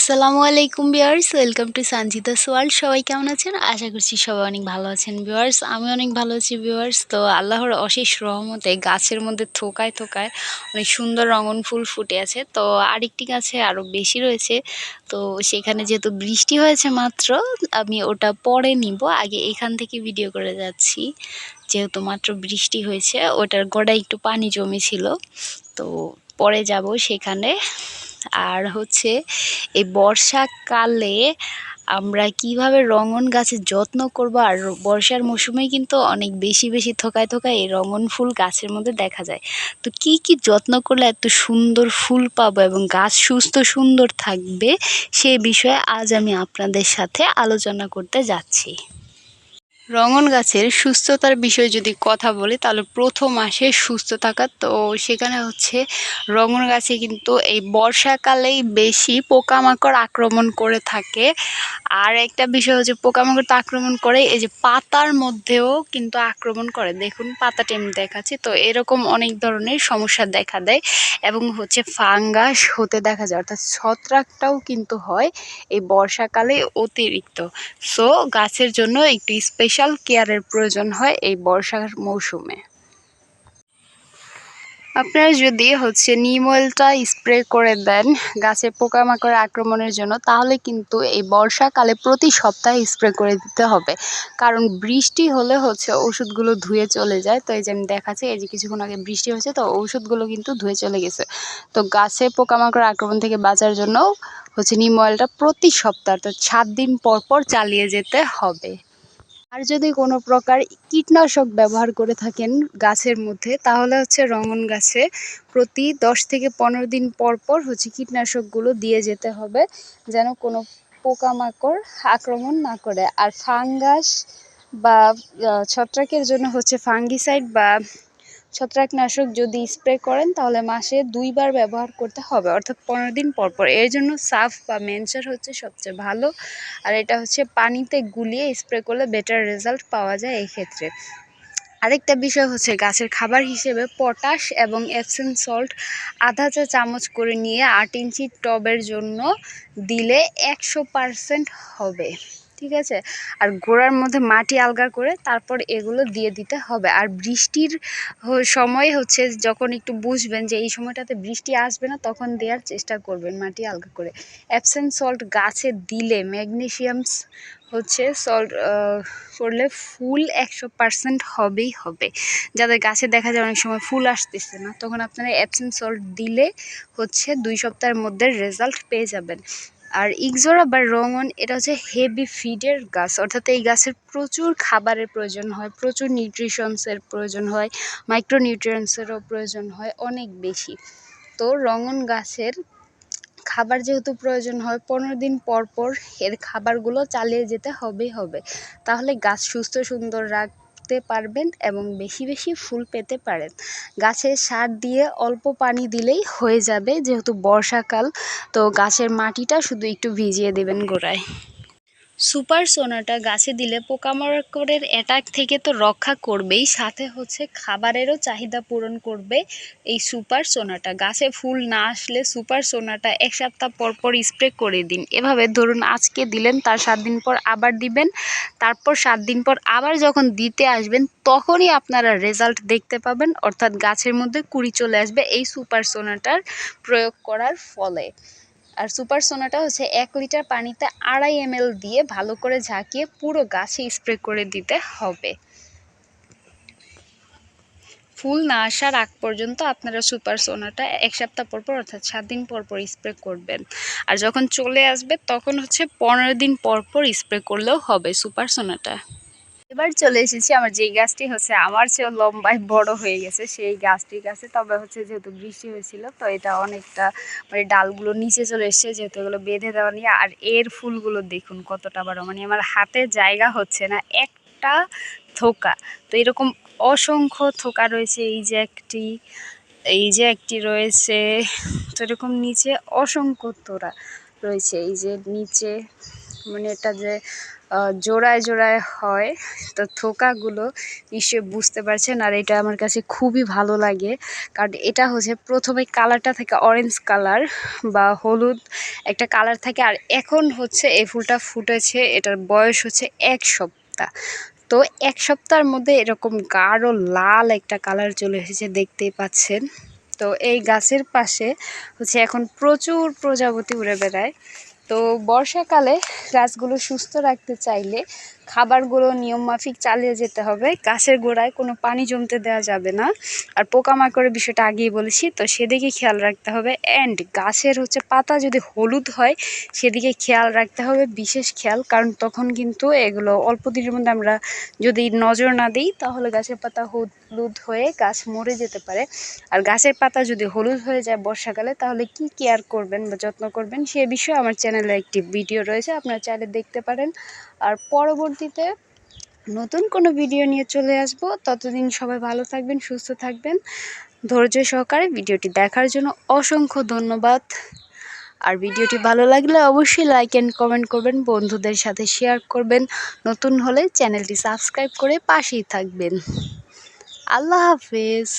আসসালামু আলাইকুম বিয়ার্স welcome to Sanjita সোয়ার্ল্ড সবাই কেমন আছেন? আশা করছি সবাই অনেক ভালো আছেন বিয়ার্স আমি অনেক ভালো আছি বিয়ার্স তো আল্লাহর অশেষ রহমতে গাছের মধ্যে থোকায় থোকায় অনেক সুন্দর রঙন ফুল ফুটে আছে। তো আরেকটি গাছে আরও বেশি রয়েছে। তো সেখানে যেহেতু বৃষ্টি হয়েছে মাত্র, আমি ওটা পরে নিব। আগে এখান থেকে ভিডিও করে যাচ্ছি। যেহেতু মাত্র বৃষ্টি হয়েছে, ওটার গোড়ায় একটু পানি জমেছিল। তো পরে যাব সেখানে। আর হচ্ছে এই বর্ষাকালে আমরা কীভাবে রঙন গাছের যত্ন করব আর বর্ষার মৌসুমে কিন্তু অনেক বেশি বেশি থোকায় থোকায় এই রঙন ফুল গাছের মধ্যে দেখা যায়। তো কি কি যত্ন করলে এত সুন্দর ফুল পাবো এবং গাছ সুস্থ সুন্দর থাকবে সে বিষয়ে আজ আমি আপনাদের সাথে আলোচনা করতে যাচ্ছি। রঙন গাছের সুস্থতার বিষয়ে যদি কথা বলি, তাহলে প্রথম আসে সুস্থ থাকা তো সেখানে হচ্ছে রঙন গাছে কিন্তু এই বর্ষাকালেই বেশি পোকামাকড় আক্রমণ করে থাকে। আর একটা বিষয় হচ্ছে পোকামাকড় তো আক্রমণ করে, এই যে পাতার মধ্যেও কিন্তু আক্রমণ করে। দেখুন পাতাটা আমি দেখাচ্ছি। তো এরকম অনেক ধরনের সমস্যা দেখা দেয় এবং হচ্ছে ফাঙ্গাস হতে দেখা যায়। অর্থাৎ ছত্রাকটাও কিন্তু হয় এই বর্ষাকালে অতিরিক্ত। সো গাছের জন্য একটু স্পেশাল কেয়ারের প্রয়োজন হয় এই বর্ষার মৌসুমে। আপনারা যদি হচ্ছে নিম অয়েলটা স্প্রে করে দেন গাছে পোকামাকড় আক্রমণের জন্য, তাহলে কিন্তু এই বর্ষাকালে প্রতি সপ্তাহে স্প্রে করে দিতে হবে। কারণ বৃষ্টি হলে হচ্ছে ওষুধগুলো ধুয়ে চলে যায়। তো এই যে আমি দেখাচ্ছি, এই যে কিছুক্ষণ আগে বৃষ্টি হয়েছে, তো ওষুধগুলো কিন্তু ধুয়ে চলে গেছে। তো গাছে পোকামাকড় আক্রমণ থেকে বাঁচার জন্য হচ্ছে নিম অয়েলটা প্রতি সপ্তাহ, অর্থাৎ সাত দিন পর পর চালিয়ে যেতে হবে। আর যদি কোনো প্রকার কীটনাশক ব্যবহার করে থাকেন গাছের মধ্যে, তাহলে হচ্ছে রঙন গাছে প্রতি দশ থেকে পনেরো দিন পর পর হচ্ছে কীটনাশকগুলো দিয়ে যেতে হবে, যেন কোনো পোকামাকড় আক্রমণ না করে। আর ফাঙ্গাস বা ছত্রাকের জন্য হচ্ছে ফাঙ্গিসাইড বা ছত্রাকনাশক যদি স্প্রে করেন, তাহলে মাসে দুইবার ব্যবহার করতে হবে, অর্থাৎ পনেরো দিন পর পর। এর জন্য সাফ বা মেনসার হচ্ছে সবচেয়ে ভালো, আর এটা হচ্ছে পানিতে গুলিয়ে স্প্রে করলে বেটার রেজাল্ট পাওয়া যায় এই ক্ষেত্রে। আরেকটা বিষয় হচ্ছে গাছের খাবার হিসেবে পটাশ এবং এপসেন সল্ট আধা চা চামচ করে নিয়ে আট ইঞ্চি টবের জন্য দিলে একশো পারসেন্ট হবে। ঠিক আছে? আর গোড়ার মধ্যে মাটি আলগা করে তারপর এগুলো দিয়ে দিতে হবে। আর বৃষ্টির সময় হচ্ছে যখন একটু বুঝবেন যে এই সময়টাতে বৃষ্টি আসবে না, তখন দেওয়ার চেষ্টা করবেন মাটি আলগা করে। অ্যাপসেন্ট সল্ট গাছে দিলে ম্যাগনেশিয়ামস হচ্ছে সল্ট করলে ফুল একশো পার্সেন্ট হবেই হবে। যাদের গাছে দেখা যায় অনেক সময় ফুল আসতেছে না, তখন আপনারা অ্যাপসেন্ট সল্ট দিলে হচ্ছে দুই সপ্তাহের মধ্যে রেজাল্ট পেয়ে যাবেন। আর ইকজোরা বা রঙন, এটা হচ্ছে হেভি ফিডের গাছ। অর্থাৎ এই গাছের প্রচুর খাবারের প্রয়োজন হয়, প্রচুর নিউট্রিশনসের প্রয়োজন হয় মাইক্রোনিউট্রিয়েন্টসেরও প্রয়োজন হয় অনেক বেশি। তো রঙন গাছের খাবার যেহেতু প্রয়োজন হয়, পনেরো দিন পর পর এর খাবারগুলো চালিয়ে যেতে হবেই হবে। তাহলে গাছ সুস্থ, সুন্দর রাখ রাখতে পারবেন এবং বেশি বেশি ফুল পেতে পারেন। গাছে সার দিয়ে অল্প পানি দিলেই হয়ে যাবে, যেহেতু বর্ষাকাল, তো গাছের মাটিটা শুধু একটু ভিজিয়ে দেবেন গোড়ায়। সুপার সোনাটা গাছে দিলে পোকামাকড়ের অ্যাটাক থেকে তো রক্ষা করবেই, সাথে হচ্ছে খাবারেরও চাহিদা পূরণ করবে এই সুপার সোনাটা। গাছে ফুল না আসলে সুপার সোনাটা এক সপ্তাহ পর পর স্প্রে করে দিন। এভাবে ধরুন আজকে দিলেন, তার সাত দিন পর আবার দিবেন, তারপর সাত দিন পর আবার যখন দিতে আসবেন, তখনই আপনারা রেজাল্ট দেখতে পাবেন। অর্থাৎ গাছের মধ্যে কুড়ি চলে আসবে এই সুপার সোনাটার প্রয়োগ করার ফলে। আর সুপার সোনাটা হচ্ছে এক লিটার পানিতে আড়াই এম দিয়ে ভালো করে ঝাঁকিয়ে পুরো গাছে স্প্রে করে দিতে হবে। ফুল না আসার আগ পর্যন্ত আপনারা সুপার সোনাটা এক সপ্তাহ পর পর অর্থাৎ সাত দিন পর পর স্প্রে করবেন। আর যখন চলে আসবে তখন হচ্ছে পনেরো দিন পর পর স্প্রে করলেও হবে সুপার সোনাটা। এবার চলে এসেছি আমার যেই গাছটি হচ্ছে আমার চেয়েও লম্বায় বড় হয়ে গেছে সেই গাছটির কাছে। তবে হচ্ছে যেহেতু বৃষ্টি হয়েছিল, তো এটা অনেকটা মানে ডালগুলো নিচে চলে এসছে যেহেতু এগুলো বেঁধে দেওয়া নিয়ে আর এর ফুলগুলো দেখুন কতটা বড় মানে আমার হাতে জায়গা হচ্ছে না, একটা থোকা। তো এরকম অসংখ্য থোকা রয়েছে, এই যে একটি, এই যে একটি রয়েছে, তো এরকম নিচে অসংখ্য তোরা রয়েছে, এই যে নিচে মানে এটা যে জোড়ায় জোড়ায় হয়, তো থোকাগুলো নিশ্চয়ই বুঝতে পারছেন। আর এটা আমার কাছে খুবই ভালো লাগে, কারণ এটা হচ্ছে প্রথমে কালারটা থেকে অরেঞ্জ কালার বা হলুদ একটা কালার থাকে। আর এখন হচ্ছে এই ফুলটা ফুটেছে, এটার বয়স হচ্ছে এক সপ্তাহ। তো এক সপ্তাহের মধ্যে এরকম গাঢ় লাল একটা কালার চলে এসেছে দেখতেই পাচ্ছেন। তো এই গাছের পাশে হচ্ছে এখন প্রচুর প্রজাপতি উড়ে বেড়ায়। তো বর্ষাকালে গাছগুলো সুস্থ রাখতে চাইলে খাবারগুলো নিয়ম মাফিক চালিয়ে যেতে হবে। গাছের গোড়ায় কোনো পানি জমতে দেওয়া যাবে না। আর পোকামাকড়ের বিষয়টা আগেই বলেছি, তো সেদিকে খেয়াল রাখতে হবে। অ্যান্ড গাছের হচ্ছে পাতা যদি হলুদ হয়, সেদিকে খেয়াল রাখতে হবে, বিশেষ খেয়াল। কারণ তখন কিন্তু এগুলো অল্প দিনের মধ্যে আমরা যদি নজর না দিই, তাহলে গাছের পাতা হলুদ হয়ে গাছ মরে যেতে পারে। আর গাছের পাতা যদি হলুদ হয়ে যায় বর্ষাকালে, তাহলে কি কেয়ার করবেন বা যত্ন করবেন, সে বিষয়ে আমার চ্যানেলে একটি ভিডিও রয়েছে, আপনারা চাইলে দেখতে পারেন। আর পরবর্তীতে নতুন কোনো ভিডিও নিয়ে চলে আসব। ততদিন সবাই ভালো থাকবেন, সুস্থ থাকবেন। ধৈর্য সহকারে ভিডিওটি দেখার জন্য অসংখ্য ধন্যবাদ। আর ভিডিওটি ভালো লাগলে অবশ্যই লাইক অ্যান্ড কমেন্ট করবেন, বন্ধুদের সাথে শেয়ার করবেন। নতুন হলে চ্যানেলটি সাবস্ক্রাইব করে পাশেই থাকবেন। আল্লাহ হাফেজ।